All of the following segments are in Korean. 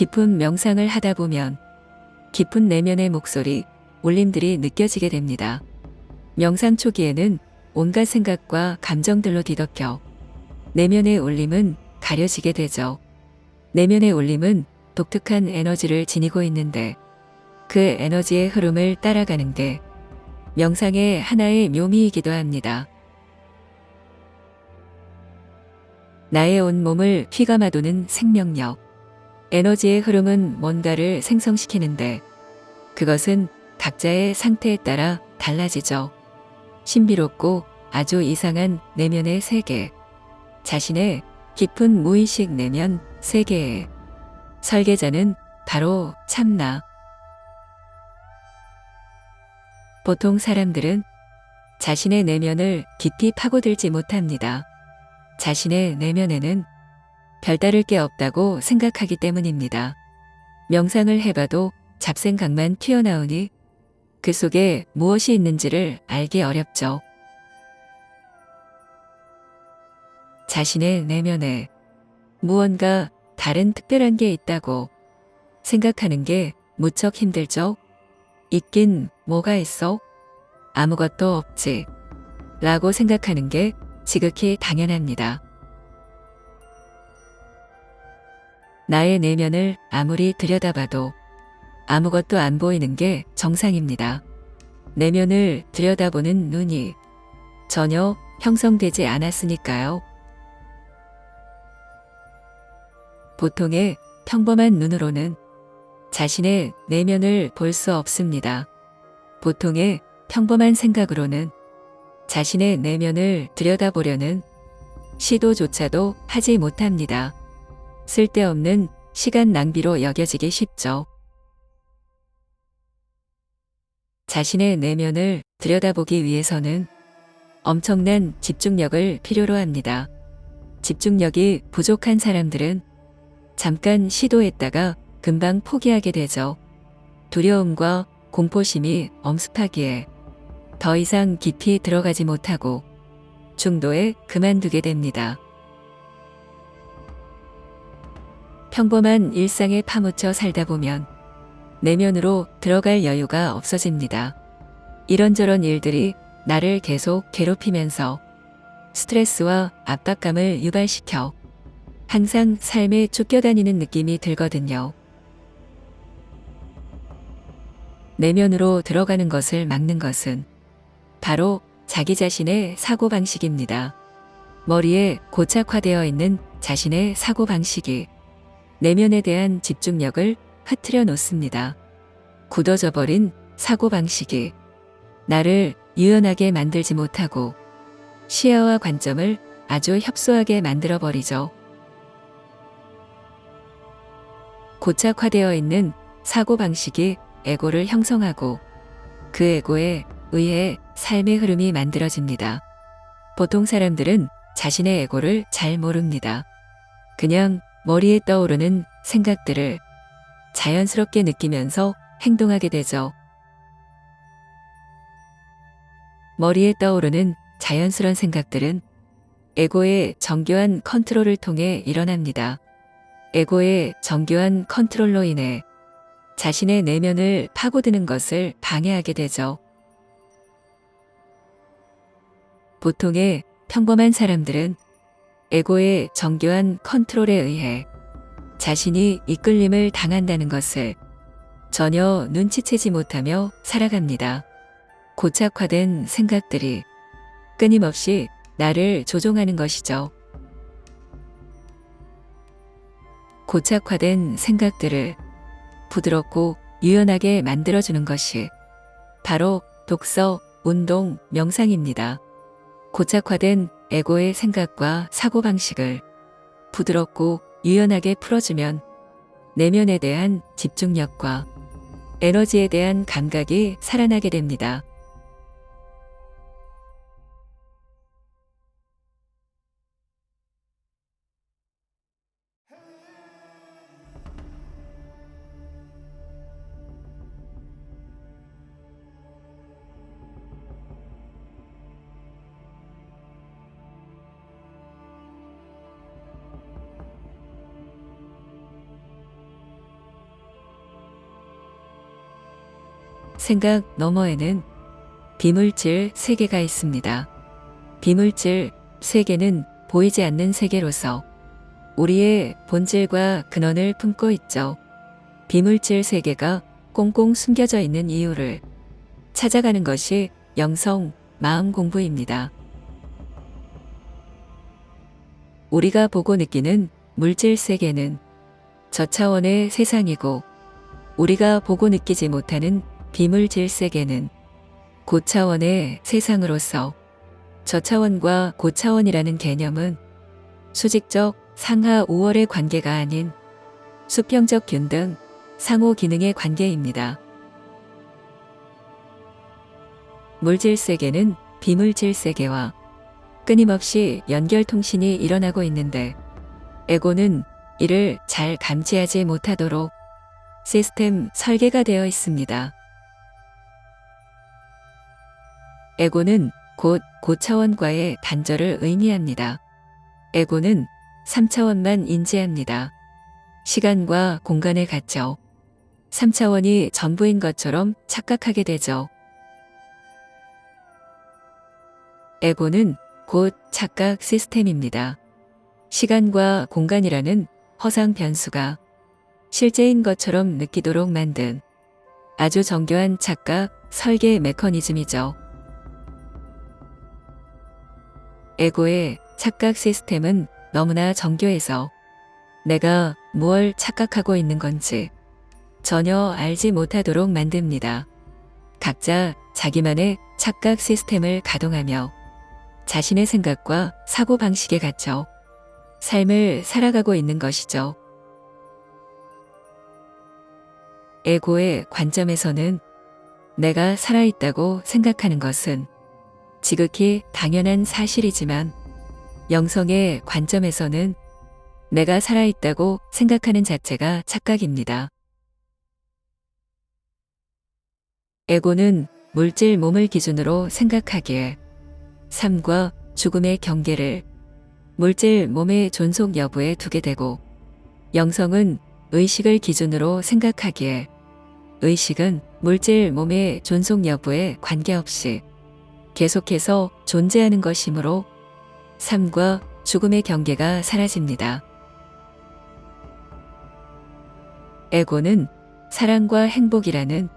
깊은 명상을 하다 보면 깊은 내면의 목소리, 울림들이 느껴지게 됩니다. 명상 초기에는 온갖 생각과 감정들로 뒤덮여 내면의 울림은 가려지게 되죠. 내면의 울림은 독특한 에너지를 지니고 있는데 그 에너지의 흐름을 따라가는 게 명상의 하나의 묘미이기도 합니다. 나의 온몸을 휘감아도는 생명력. 에너지의 흐름은 뭔가를 생성시키는데 그것은 각자의 상태에 따라 달라지죠. 신비롭고 아주 이상한 내면의 세계. 자신의 깊은 무의식 내면 세계의 설계자는 바로 참나. 보통 사람들은 자신의 내면을 깊이 파고들지 못합니다. 자신의 내면에는 별다를 게 없다고 생각하기 때문입니다. 명상을 해봐도 잡생각만 튀어나오니 그 속에 무엇이 있는지를 알기 어렵죠. 자신의 내면에 무언가 다른 특별한 게 있다고 생각하는 게 무척 힘들죠. 있긴 뭐가 있어? 아무것도 없지. 라고 생각하는 게 지극히 당연합니다. 나의 내면을 아무리 들여다봐도 아무것도 안 보이는 게 정상입니다. 내면을 들여다보는 눈이 전혀 형성되지 않았으니까요. 보통의 평범한 눈으로는 자신의 내면을 볼 수 없습니다. 보통의 평범한 생각으로는 자신의 내면을 들여다보려는 시도조차도 하지 못합니다. 쓸데없는 시간 낭비로 여겨지기 쉽죠. 자신의 내면을 들여다보기 위해서는 엄청난 집중력을 필요로 합니다. 집중력이 부족한 사람들은 잠깐 시도했다가 금방 포기하게 되죠. 두려움과 공포심이 엄습하기에 더 이상 깊이 들어가지 못하고 중도에 그만두게 됩니다. 평범한 일상에 파묻혀 살다 보면 내면으로 들어갈 여유가 없어집니다. 이런저런 일들이 나를 계속 괴롭히면서 스트레스와 압박감을 유발시켜 항상 삶에 쫓겨다니는 느낌이 들거든요. 내면으로 들어가는 것을 막는 것은 바로 자기 자신의 사고방식입니다. 머리에 고착화되어 있는 자신의 사고방식이 내면에 대한 집중력을 흐트려 놓습니다. 굳어져 버린 사고방식이 나를 유연하게 만들지 못하고 시야와 관점을 아주 협소하게 만들어 버리죠. 고착화되어 있는 사고방식이 에고를 형성하고 그 에고에 의해 삶의 흐름이 만들어집니다. 보통 사람들은 자신의 에고를 잘 모릅니다. 그냥 머리에 떠오르는 생각들을 자연스럽게 느끼면서 행동하게 되죠. 머리에 떠오르는 자연스러운 생각들은 에고의 정교한 컨트롤을 통해 일어납니다. 에고의 정교한 컨트롤로 인해 자신의 내면을 파고드는 것을 방해하게 되죠. 보통의 평범한 사람들은 에고의 정교한 컨트롤에 의해 자신이 이끌림을 당한다는 것을 전혀 눈치채지 못하며 살아갑니다. 고착화된 생각들이 끊임없이 나를 조종하는 것이죠. 고착화된 생각들을 부드럽고 유연하게 만들어주는 것이 바로 독서, 운동, 명상입니다. 고착화된 에고의 생각과 사고방식을 부드럽고 유연하게 풀어주면 내면에 대한 집중력과 에너지에 대한 감각이 살아나게 됩니다. 생각 너머에는 비물질 세계가 있습니다. 비물질 세계는 보이지 않는 세계로서 우리의 본질과 근원을 품고 있죠. 비물질 세계가 꽁꽁 숨겨져 있는 이유를 찾아가는 것이 영성, 마음 공부입니다. 우리가 보고 느끼는 물질 세계는 저차원의 세상이고 우리가 보고 느끼지 못하는 비물질 세계는 고차원의 세상으로서 저차원과 고차원이라는 개념은 수직적 상하 우월의 관계가 아닌 수평적 균등 상호 기능의 관계입니다. 물질 세계는 비물질 세계와 끊임없이 연결 통신이 일어나고 있는데 에고는 이를 잘 감지하지 못하도록 시스템 설계가 되어 있습니다. 에고는 곧 고차원과의 단절을 의미합니다. 에고는 3차원만 인지합니다. 시간과 공간에 갇혀 3차원이 전부인 것처럼 착각하게 되죠. 에고는 곧 착각 시스템입니다. 시간과 공간이라는 허상 변수가 실제인 것처럼 느끼도록 만든 아주 정교한 착각 설계 메커니즘이죠. 에고의 착각 시스템은 너무나 정교해서 내가 무얼 착각하고 있는 건지 전혀 알지 못하도록 만듭니다. 각자 자기만의 착각 시스템을 가동하며 자신의 생각과 사고 방식에 갇혀 삶을 살아가고 있는 것이죠. 에고의 관점에서는 내가 살아있다고 생각하는 것은 지극히 당연한 사실이지만 영성의 관점에서는 내가 살아있다고 생각하는 자체가 착각입니다. 에고는 물질 몸을 기준으로 생각하기에 삶과 죽음의 경계를 물질 몸의 존속 여부에 두게 되고 영성은 의식을 기준으로 생각하기에 의식은 물질 몸의 존속 여부에 관계없이 계속해서 존재하는 것이므로 삶과 죽음의 경계가 사라집니다. 에고는 사랑과 행복이라는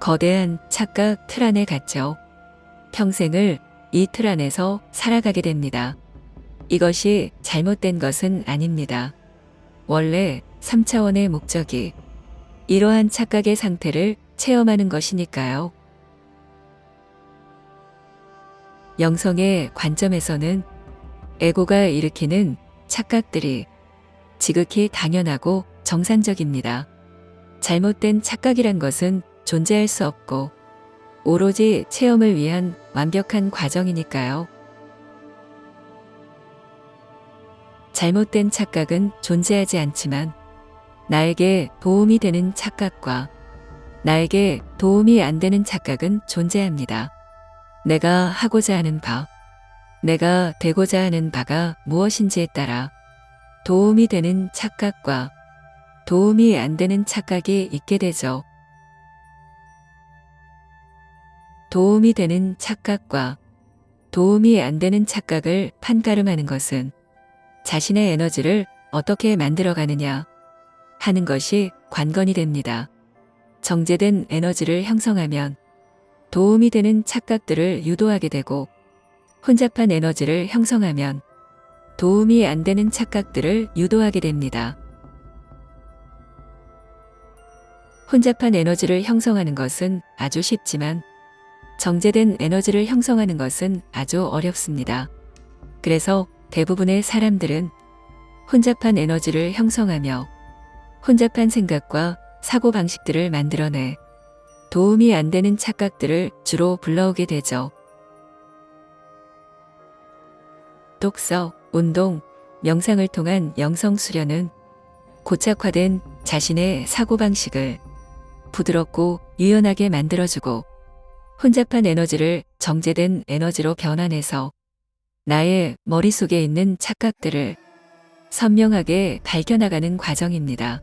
거대한 착각 틀 안에 갇혀 평생을 이 틀 안에서 살아가게 됩니다. 이것이 잘못된 것은 아닙니다. 원래 3차원의 목적이 이러한 착각의 상태를 체험하는 것이니까요. 영성의 관점에서는 에고가 일으키는 착각들이 지극히 당연하고 정상적입니다. 잘못된 착각이란 것은 존재할 수 없고 오로지 체험을 위한 완벽한 과정이니까요. 잘못된 착각은 존재하지 않지만 나에게 도움이 되는 착각과 나에게 도움이 안 되는 착각은 존재합니다. 내가 하고자 하는 바, 내가 되고자 하는 바가 무엇인지에 따라 도움이 되는 착각과 도움이 안 되는 착각이 있게 되죠. 도움이 되는 착각과 도움이 안 되는 착각을 판가름하는 것은 자신의 에너지를 어떻게 만들어가느냐 하는 것이 관건이 됩니다. 정제된 에너지를 형성하면 도움이 되는 착각들을 유도하게 되고 혼잡한 에너지를 형성하면 도움이 안 되는 착각들을 유도하게 됩니다. 혼잡한 에너지를 형성하는 것은 아주 쉽지만 정제된 에너지를 형성하는 것은 아주 어렵습니다. 그래서 대부분의 사람들은 혼잡한 에너지를 형성하며 혼잡한 생각과 사고 방식들을 만들어내 도움이 안 되는 착각들을 주로 불러오게 되죠. 독서, 운동, 명상을 통한 영성 수련은 고착화된 자신의 사고방식을 부드럽고 유연하게 만들어주고 혼잡한 에너지를 정제된 에너지로 변환해서 나의 머릿속에 있는 착각들을 선명하게 밝혀나가는 과정입니다.